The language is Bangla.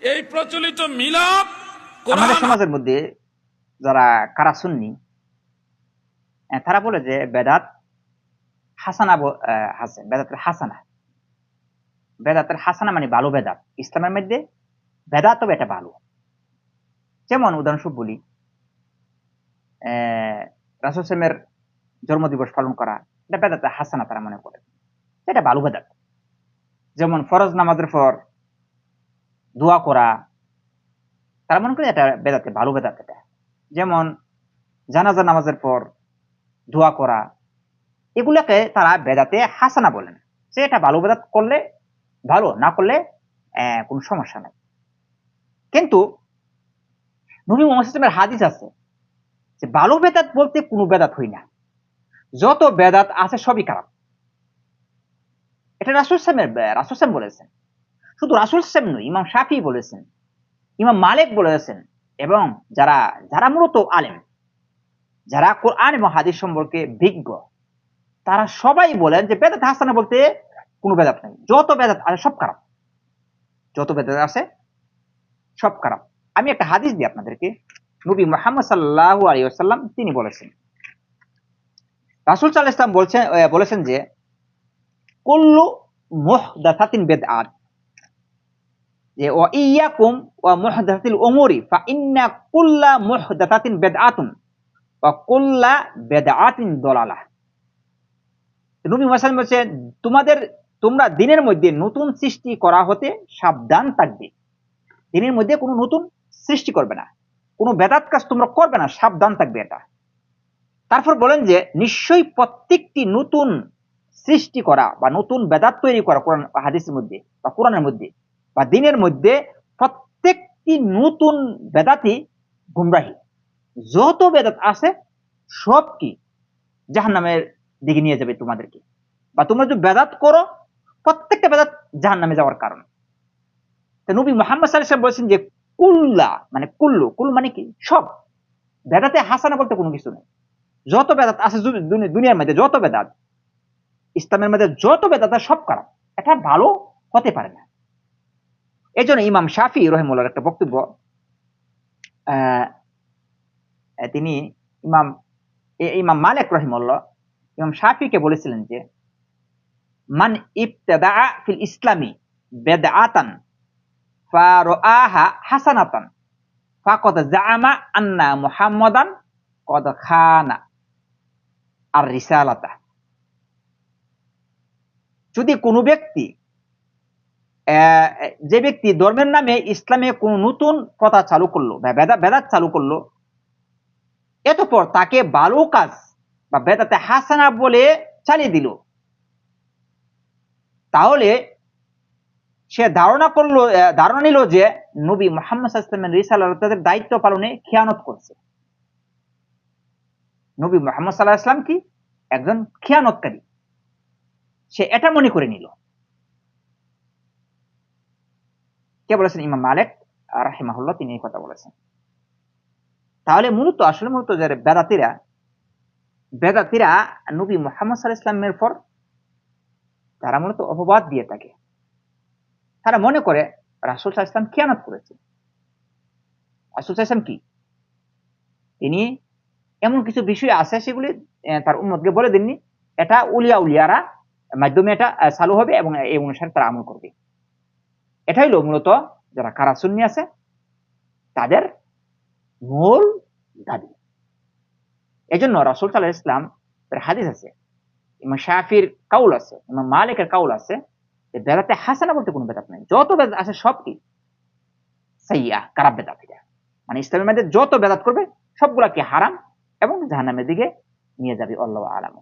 এই প্রচলিত মিলাদ আমাদের সমাজের মধ্যে যারা, কারা সুন্নি তারা বলে যে বেদাত হাসানা ব- হাসে বেদাতের হাসানা। বেদাতের হাসানা মানে ভালো বেদাত। ইসলামের মধ্যে বেদাত তবে এটা ভালো। যেমন উদাহরণস্বরূপ বলি সাল্লামের জন্মদিবস পালন করা, এটা বেদাতের হাসানা তারা মনে করে। এটা ভালো বেদাত। যেমন ফরজ নামাজের পর দোয়া করা, তারা মনে করে এটা বেদাতে, ভালো বেদাত এটা। যেমন জানাজা নামাজের পর দোয়া করা, এগুলাকে তারা বেদাতে হাসানা বলেন। সে এটা ভালো বেদাত করলে ভালো, না করলে কোনো সমস্যা নাই। কিন্তু নবী মোহাম্মদ ইসলামের হাদিস আছে যে ভালো বেদাত বলতে কোনো বেদাত হই না। যত বেদাত আছে সবই খারাপ। এটা রাসুল সাহেবের রাসুল সাহেব বলেছেন। শুধু রাসুল সাহেব নয়, ইমাম শাফি বলেছেন, ইমাম মালিক বলেছেন এবং যারা যারা মূলত আলেম, যারা কোরআন এবং হাদিস সম্পর্কে বিজ্ঞ, তারা সবাই বলেন যে বেদাত হাসানা বলতে কোনো বেদাত নেই। যত বেদাত আছে সব খারাপ। যত বেদাত আছে সব খারাপ। আমি একটা হাদিস দিই আপনাদেরকে। নবী মোহাম্মদ সাল্লাহ আলী আসাল্লাম তিনি বলেছেন, রাসুল সাল্লাহ ইসলাম বলছেন বলেছেন যে, কল্লু মোহ কুল্লু বেদ বেদআত যে, ওয়া ইয়াকুম ওয়া মুহদাসাতিল উমুরি, ফা ইন্না কুল্লা মুহদাসাতিন বেদআতুন ওয়া কুল্লা বেদআতিন দলালাহ নবী মুহাম্মদ বলছে, তোমাদের, তোমরা দিনের মধ্যে নতুন সৃষ্টি করা হতে সাবধান থাকবে। দিনের মধ্যে কোনো নতুন সৃষ্টি করবে না। কোনো বেদাত কাজ তোমরা করবে না, সাবধান থাকবে এটা। তারপর বলেন যে, নিশ্চয়ই প্রত্যেকটি নতুন সৃষ্টি করা বা নতুন বেদাত তৈরি করা কোরআন, হাদিসের মধ্যে বা কোরআনের মধ্যে বা দিনের মধ্যে প্রত্যেকটি নতুন বেদাতই গুমরাহী। যত বেদাত আছে, সব কি জাহান নামের দিকে নিয়ে যাবে তোমাদেরকে। বা তোমরা যদি বেদাত করো, প্রত্যেকটা বেদাত জাহান নামে যাওয়ার কারণ। নবী মোহাম্মদ সাল্লাহ বলছেন যে, কুল্লা মানে কুল্লু কুল মানে কি? সব। বেদাতে হাসানা বলতে কোনো কিছু নেই। যত বেদাত আছে দুনিয়ার মধ্যে যত বেদাত, ইসলামের মধ্যে যত বেদাত সব খারাপ এটা ভালো হতে পারে না। এই জন্য ইমাম শাফি রহিমুল্লাহর একটা বক্তব্য তিনি ইমাম ইমাম মালিক রহিমুল্লাহ, ইমাম শাফিকে বলেছিলেন যে, মান ফিল ইসলামি বেদআতান ফারাআহা হাসানাতান জাআমা আন্না মুহাম্মাদান কদ খানা আর রিসালাতা। যদি কোনো ব্যক্তি যে ব্যক্তি ধর্মের নামে ইসলামে কোন নতুন প্রথা চালু করল বেদাত চালু করল, এতপর তাকে ভালো কাজ বা বেদাতে হাসানা বলে চালিয়ে দিল। তাহলে সে ধারণা করল ধারণা নিল যে নবী মোহাম্মদ ইসলামের রিসাল তাদের দায়িত্ব পালনে খেয়ানত করছে। নবী মোহাম্মদ সাল্লাহ ইসলাম কি? একজন খেয়ানতকারী। সে এটা মনে করে নিল। কে বলেছেন? ইমাম মালিক, রাহিমাহুল্লাহ, তিনি এই কথা বলেছেন। তাহলে মূলত, আসলে মূলত যারা বেদাতিরা বেদাতিরা নবী মোহাম্মদ সাল্লাহ ইসলামের পর তারা মূলত অপবাদ দিয়ে থাকে। তারা মনে করে, রাসুল সাল্লাহ ইসলাম খেয়ানত করেছে। রাসুল সাল্লাহ ইসলাম কি? তিনি এমন কিছু বিষয় আছে সেগুলি তার উন্মতকে বলে দেননি। এটা উলিয়া উলিয়ারা মাধ্যমে এটা চালু হবে এবং এই অনুসারে তারা আমল করবে। এটাই হলো মূলত যারা কারা সুন্নি আছে, তাদের মূল দাবি। এজন্য রাসুল সাল্লাহ ইসলাম হাদিস আছে, ইমাম শাফির কাউল আছে, ইমাম মালিকের কাউল আছে, যে বেদাতে হাসানা বলতে কোনো বেদাত নাই। যত বেদাত আছে সব কি সাইয়া খারাপ বেদাত এটা। মানে ইসলামের মধ্যে যত বেদাত করবে সবগুলা কি হারাম এবং জাহান্নামের দিকে নিয়ে যাবে, আল্লাহ আলাম।